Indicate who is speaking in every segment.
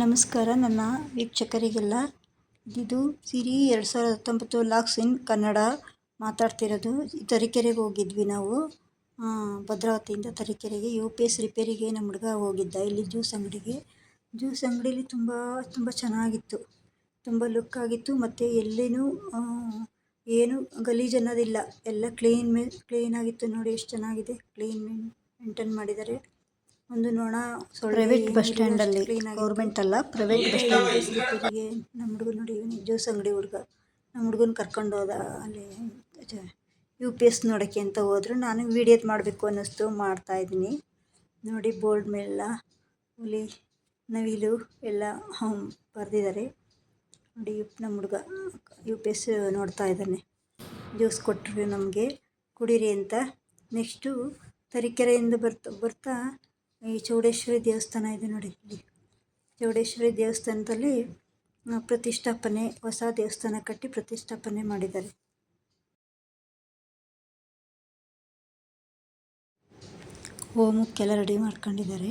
Speaker 1: ನಮಸ್ಕಾರ, ನನ್ನ ವೀಕ್ಷಕರಿಗೆಲ್ಲ. ಇದು ಸಿರಿ ಎರಡು ಸಾವಿರದ ಹತ್ತೊಂಬತ್ತು ಲಾಕ್ಸ್ ಇನ್ ಕನ್ನಡ ಮಾತಾಡ್ತಿರೋದು. ತರೀಕೆರೆಗೆ ಹೋಗಿದ್ವಿ ನಾವು. ಭದ್ರಾವತಿಯಿಂದ ತರೀಕೆರೆಗೆ, ಯು ಪಿ ಎಸ್ ರಿಪೇರಿಗೆ ನಮ್ಮ ಹುಡುಗ ಹೋಗಿದ್ದ. ಇಲ್ಲಿ ಜ್ಯೂಸ್ ಅಂಗಡಿಗೆ. ಜ್ಯೂಸ್ ಅಂಗಡೀಲಿ ತುಂಬ ತುಂಬ ಚೆನ್ನಾಗಿತ್ತು. ತುಂಬ ಲುಕ್ ಆಗಿತ್ತು. ಮತ್ತು ಎಲ್ಲೇನೂ ಏನು ಗಲೀಜು ಅನ್ನೋದಿಲ್ಲ ಎಲ್ಲ ಕ್ಲೀನ್ ಮೇ ಕ್ಲೀನಾಗಿತ್ತು ನೋಡಿ, ಎಷ್ಟು ಚೆನ್ನಾಗಿದೆ. ಕ್ಲೀನ್ ಮೇಂಟೈನ್ ಮಾಡಿದ್ದಾರೆ. ಒಂದು ನೊಣ
Speaker 2: ಪ್ರೈವೇಟ್ ಬಸ್
Speaker 1: ಸ್ಟ್ಯಾಂಡ್
Speaker 2: ಸ್ಟ್ಯಾಂಡಲ್ಲಿ. ಗೌರ್ಮೆಂಟ್ ಅಲ್ಲ ಪ್ರೈವೇಟ್ ಬಸ್ ಸ್ಟ್ಯಾಂಡ್
Speaker 1: ನಮ್ಮ ಹುಡುಗ ನೋಡಿ ಜ್ಯೂಸ್ ಅಂಗಡಿ ಹುಡುಗ. ನಮ್ಮ ಹುಡುಗನ ಕರ್ಕೊಂಡು ಹೋದ ಅಲ್ಲಿ ಯು ಪಿ ಎಸ್ ನೋಡೋಕ್ಕೆ ಅಂತ ಹೋದ್ರು. ನಾನು ವಿಡಿಯೋದ್ ಮಾಡಬೇಕು ಅನ್ನಿಸ್ತು ಮಾಡ್ತಾಯಿದ್ದೀನಿ ನೋಡಿ ಬೋರ್ಡ್ ಮೇಲೆಲ್ಲ ಹುಲಿ ನವಿಲು ಎಲ್ಲ ಬರೆದಿದ್ದಾರೆ. ನೋಡಿ ನಮ್ಮ ಹುಡುಗ ಯು ಪಿ ಎಸ್ ನೋಡ್ತಾ ಇದ್ದಾನೆ. ಜ್ಯೂಸ್ ಕೊಟ್ಟರು ನಮಗೆ. ಕುಡೀರಿ ಅಂತ. ನೆಕ್ಸ್ಟು ತರೀಕೆರೆಯಿಂದ ಬರ್ತಾ ಬರ್ತಾ ಈ ಚೌಡೇಶ್ವರಿ ದೇವಸ್ಥಾನ ಇದೆ ನೋಡಿ ಇಲ್ಲಿ. ಚೌಡೇಶ್ವರಿ ದೇವಸ್ಥಾನದಲ್ಲಿ ಪ್ರತಿಷ್ಠಾಪನೆ, ಹೊಸ ದೇವಸ್ಥಾನ ಕಟ್ಟಿ ಪ್ರತಿಷ್ಠಾಪನೆ ಮಾಡಿದ್ದಾರೆ. ಹೋಮಕ್ಕೆಲ್ಲ ರೆಡಿ ಮಾಡ್ಕೊಂಡಿದ್ದಾರೆ.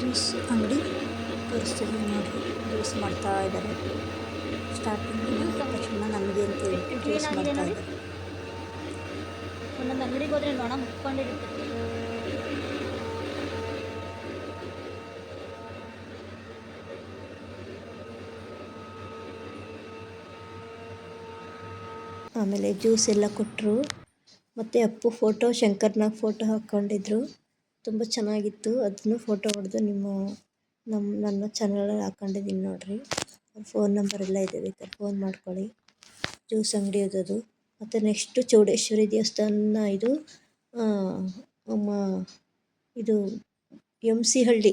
Speaker 1: ಜ್ಯೂಸ್ ಅಂಗಡಿ ತೋರಿಸ್ತೀವಿ ನೋಡಿ. ಜ್ಯೂಸ್ ಮಾಡ್ತಾ ಇದ್ದಾರೆ. ಸ್ಟಾರ್ಟಿಂಗ್ ತಕ್ಷಣ ನಮಗೆ ಅಂತ ಹೇಳಿ ಜ್ಯೂಸ್ ಮಾಡ್ತಾ ಇದ್ದಾರೆ.
Speaker 2: ಒಂದೊಂದು ಅಂಗಡಿಗೆ ಹೋದ್ರೆ ನೊಣ ಮುಕ್ಕೊಂಡಿರುತ್ತೆ
Speaker 1: ಆಮೇಲೆ ಜ್ಯೂಸ್ ಎಲ್ಲ ಕೊಟ್ಟರು ಮತ್ತು ಅಪ್ಪು ಫೋಟೋ ಶಂಕರ್ನಾಗ ಫೋಟೋ ಹಾಕ್ಕೊಂಡಿದ್ರು. ತುಂಬ ಚೆನ್ನಾಗಿತ್ತು. ಅದನ್ನು ಫೋಟೋ ಹೊಡೆದು ನಿಮ್ಮ ನಮ್ಮ ನನ್ನ ಚಾನಲಲ್ಲಿ ಹಾಕ್ಕೊಂಡಿದ್ದೀನಿ ನೋಡಿರಿ. ಫೋನ್ ನಂಬರ್ ಎಲ್ಲ ಇದೆ ಬೇಕಾದ್ರೆ ಫೋನ್ ಮಾಡ್ಕೊಳ್ಳಿ. ಜ್ಯೂಸ್ ಅಂಗಡಿ ಅದು. ಮತ್ತು ನೆಕ್ಸ್ಟು ಚೌಡೇಶ್ವರಿ ದೇವಸ್ಥಾನ ಇದು ನಮ್ಮ ಇದು ಎಂ ಸಿ ಹಳ್ಳಿ.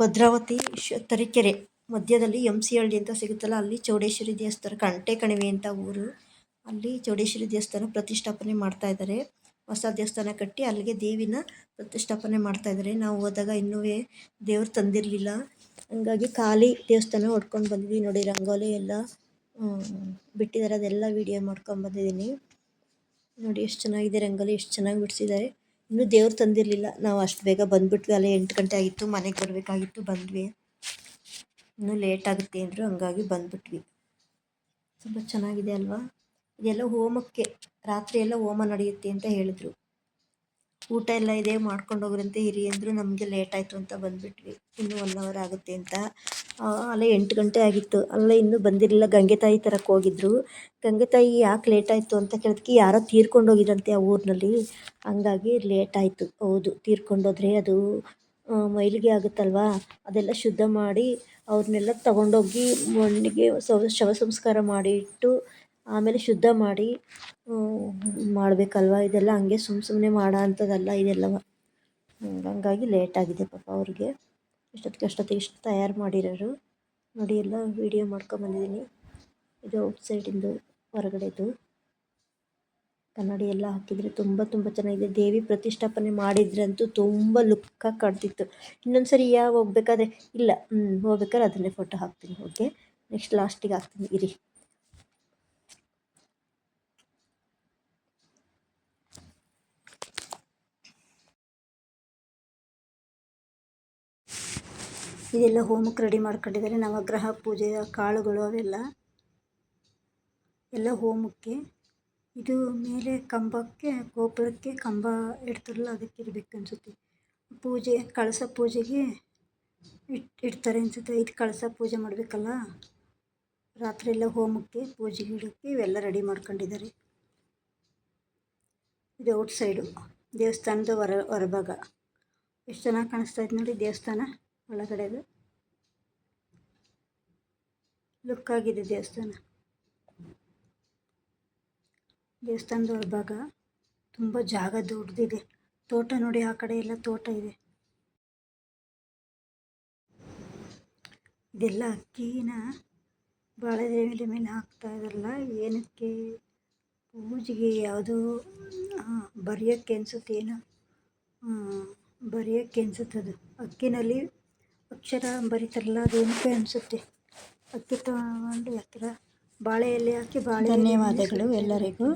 Speaker 1: ಭದ್ರಾವತಿ ಶ, ತರೀಕೆರೆ. ಮಧ್ಯದಲ್ಲಿ ಎಂ ಸಿ ಹಳ್ಳಿ ಅಂತ ಸಿಗುತ್ತಲ್ಲ, ಅಲ್ಲಿ ಚೌಡೇಶ್ವರಿ ದೇವಸ್ಥಾನ, ಕಂಟೆ ಕಣಿವೆ ಅಂತ ಊರು. ಅಲ್ಲಿ ಚೌಡೇಶ್ವರಿ ದೇವಸ್ಥಾನ ಪ್ರತಿಷ್ಠಾಪನೆ ಮಾಡ್ತಾ ಇದ್ದಾರೆ ಹೊಸ ದೇವಸ್ಥಾನ ಕಟ್ಟಿ ಅಲ್ಲಿಗೆ ದೇವಿನ ಪ್ರತಿಷ್ಠಾಪನೆ ಮಾಡ್ತಾ ಇದ್ದಾರೆ ನಾವು ಹೋದಾಗ ಇನ್ನೂ ದೇವ್ರು ತಂದಿರಲಿಲ್ಲ. ಹಂಗಾಗಿ ಖಾಲಿ ದೇವಸ್ಥಾನ ಹೊಡ್ಕೊಂಡು ಬಂದ್ವಿ ನೋಡಿ, ರಂಗೋಲಿ ಎಲ್ಲ. ಬಿಟ್ಟಿದ್ದಾರೆ, ಅದೆಲ್ಲ ವೀಡಿಯೋ ಮಾಡ್ಕೊಂಡು ಬಂದಿದ್ದೀನಿ. ನೋಡಿ ಎಷ್ಟು ಚೆನ್ನಾಗಿದೆ, ರಂಗೋಲಿ ಎಷ್ಟು ಚೆನ್ನಾಗಿ ಬಿಡಿಸಿದ್ದಾರೆ. ಇನ್ನೂ ದೇವ್ರು ತಂದಿರಲಿಲ್ಲ. ನಾವು ಅಷ್ಟು ಬೇಗ ಬಂದುಬಿಟ್ವಿ, ಅಲ್ಲೇ ಎಂಟು ಗಂಟೆ ಆಗಿತ್ತು, ಮನೆಗೆ ಬರಬೇಕಾಗಿತ್ತು, ಬಂದ್ವಿ. ಇನ್ನೂ ಲೇಟ್ ಆಗುತ್ತೆ ಅಂದರು ಹಂಗಾಗಿ ಬಂದುಬಿಟ್ವಿ. ತುಂಬ ಚೆನ್ನಾಗಿದೆ ಅಲ್ವಾ? ಇದೆಲ್ಲ ಹೋಮಕ್ಕೆ, ರಾತ್ರಿ ಎಲ್ಲ ಹೋಮ ನಡೆಯುತ್ತೆ ಅಂತ ಹೇಳಿದ್ರು. ಊಟ ಎಲ್ಲ ಇದೆ ಮಾಡ್ಕೊಂಡು ಹೋಗ್ರಂತೆ ಹಿರಿ ನಮಗೆ ಲೇಟ್ ಆಯಿತು ಅಂತ ಬಂದ್ಬಿಟ್ವಿ. ಇನ್ನೂ ಒನ್ ಅವರ್ ಆಗುತ್ತೆ ಅಂತ. ಅಲ್ಲ ಎಂಟು ಗಂಟೆ ಆಗಿತ್ತು. ಅಲ್ಲ ಇನ್ನೂ ಬಂದಿರಲಿಲ್ಲ. ಗಂಗೆ ತಾಯಿ ತರಕ್ಕೆ ಹೋಗಿದ್ರು. ಗಂಗೆ ತಾಯಿ ಯಾಕೆ ಲೇಟ್ ಆಯಿತು ಅಂತ ಕೇಳಿದ್ಕೆ ಯಾರೋ ತೀರ್ಕೊಂಡು ಹೋಗಿದ್ರಂತೆ ಆ ಊರಿನಲ್ಲಿ. ಹಂಗಾಗಿ ಲೇಟ್ ಆಯಿತು. ಹೌದು ತೀರ್ಕೊಂಡೋದ್ರೆ ಅದು ಮೈಲಿಗೆ ಆಗುತ್ತಲ್ವಾ? ಅದೆಲ್ಲ ಶುದ್ಧ ಮಾಡಿ ಅವ್ರನ್ನೆಲ್ಲ ತಗೊಂಡೋಗಿ ಮಣ್ಣಿಗೆ ಶವ ಸಂಸ್ಕಾರ ಮಾಡಿ ಇಟ್ಟು ಆಮೇಲೆ ಶುದ್ಧ ಮಾಡಿ ಮಾಡಬೇಕಲ್ವ? ಇದೆಲ್ಲ ಹಂಗೆ ಸುಮ್ಮ ಸುಮ್ಮನೆ ಮಾಡೋ ಅಂಥದ್ದಲ್ಲ ಇದೆಲ್ಲವ. ಹಂಗಾಗಿ ಲೇಟ್ ಆಗಿದೆ ಪಾಪ ಅವ್ರಿಗೆ. ಇಷ್ಟೊತ್ತಿಗೆ ಅಷ್ಟೊತ್ತಿಗೆ ಇಷ್ಟು ತಯಾರು ಮಾಡಿರೋರು. ನೋಡಿ, ಎಲ್ಲ ವೀಡಿಯೋ ಮಾಡ್ಕೊಂಬಂದಿದ್ದೀನಿ ಇದು ಔಟ್ ಸೈಡಿಂದು ಹೊರಗಡೆದು. ಕನ್ನಡಿ ಎಲ್ಲ ಹಾಕಿದರೆ ತುಂಬ ತುಂಬ ಚೆನ್ನಾಗಿದೆ. ದೇವಿ ಪ್ರತಿಷ್ಠಾಪನೆ ಮಾಡಿದ್ರಂತೂ ತುಂಬ ಲುಕ್ಕಾಗಿ ಕಾಣ್ತಿತ್ತು. ಇನ್ನೊಂದು ಸರಿ ಯಾವ ಹೋಗ್ಬೇಕಾದ್ರೆ, ಇಲ್ಲ ಹೋಗ್ಬೇಕಾದ್ರೆ ಅದನ್ನೇ ಫೋಟೋ ಹಾಕ್ತೀನಿ ಓಕೆ ನೆಕ್ಸ್ಟ್ ಲಾಸ್ಟಿಗೆ ಹಾಕ್ತೀನಿ. ಇರಿ. ಇದೆಲ್ಲ ಹೋಮಕ್ಕೆ ರೆಡಿ ಮಾಡ್ಕೊಂಡಿದ್ದಾರೆ. ನವಗ್ರಹ ಪೂಜೆ, ಕಾಳುಗಳು ಅವೆಲ್ಲ ಎಲ್ಲ ಹೋಮಕ್ಕೆ. ಇದು ಮೇಲೆ ಕಂಬಕ್ಕೆ, ಗೋಪುರಕ್ಕೆ ಕಂಬ ಇಡ್ತಾರಲ್ಲ, ಅದಕ್ಕೆ ಇರಬೇಕು ಅನಿಸುತ್ತೆ. ಪೂಜೆ, ಕಳಸ ಪೂಜೆಗೆ ಇಟ್, ಇಡ್ತಾರೆ ಅನಿಸುತ್ತೆ. ಇದು ಕಳಸ ಪೂಜೆ ಮಾಡಬೇಕಲ್ಲ? ರಾತ್ರಿ ಎಲ್ಲ ಹೋಮಕ್ಕೆ ಪೂಜೆಗೆ ಇಡೋಕ್ಕೆ ಇವೆಲ್ಲ ರೆಡಿ ಮಾಡ್ಕೊಂಡಿದ್ದಾರೆ. ಇದು ಔಟ್ ಸೈಡು, ದೇವಸ್ಥಾನದ ಹೊರ, ಹೊರಭಾಗ. ಎಷ್ಟು ಚೆನ್ನಾಗಿ ಕಾಣಿಸ್ತಾ ಇದೆ ನೋಡಿ ದೇವಸ್ಥಾನ. ಒಳಗಡೆದು. ಲುಕ್ ಆಗಿದೆ ದೇವಸ್ಥಾನ. ದೇವಸ್ಥಾನದ ಒಳಭಾಗ ತುಂಬ ಜಾಗ ದೊಡ್ಡದಿದೆ. ತೋಟ ನೋಡಿ ಆ ಕಡೆ ಎಲ್ಲ ತೋಟ ಇದೆ. ಇದೆಲ್ಲ ಅಕ್ಕಿನ ಬಾಳೆದೆಲೆ ಮೇಲೆ ಹಾಕ್ತಾ ಇದಲ್ಲ ಏನಕ್ಕೆ? ಪೂಜೆಗೆ ಯಾವುದೋ ಬರೆಯೋಕ್ಕೆ ಅನ್ಸುತ್ತೆ ಏನೋ ಬರೆಯೋಕ್ಕೆ ಅನ್ಸುತ್ತೆ ಅದು ಅಕ್ಕಿನಲ್ಲಿ ಅಕ್ಷರ ಬರೀತಾರಲ್ಲ ಅದು ಏನಕ್ಕೆ ಅನಿಸುತ್ತೆ ಅಕ್ಕಿ ತಗೊಂಡು ಬಾಳೆ ಎಲೆ ಹಾಕಿ ಬಾಳೆ
Speaker 2: ಧನ್ಯವಾದಗಳು ಎಲ್ಲರಿಗೂ.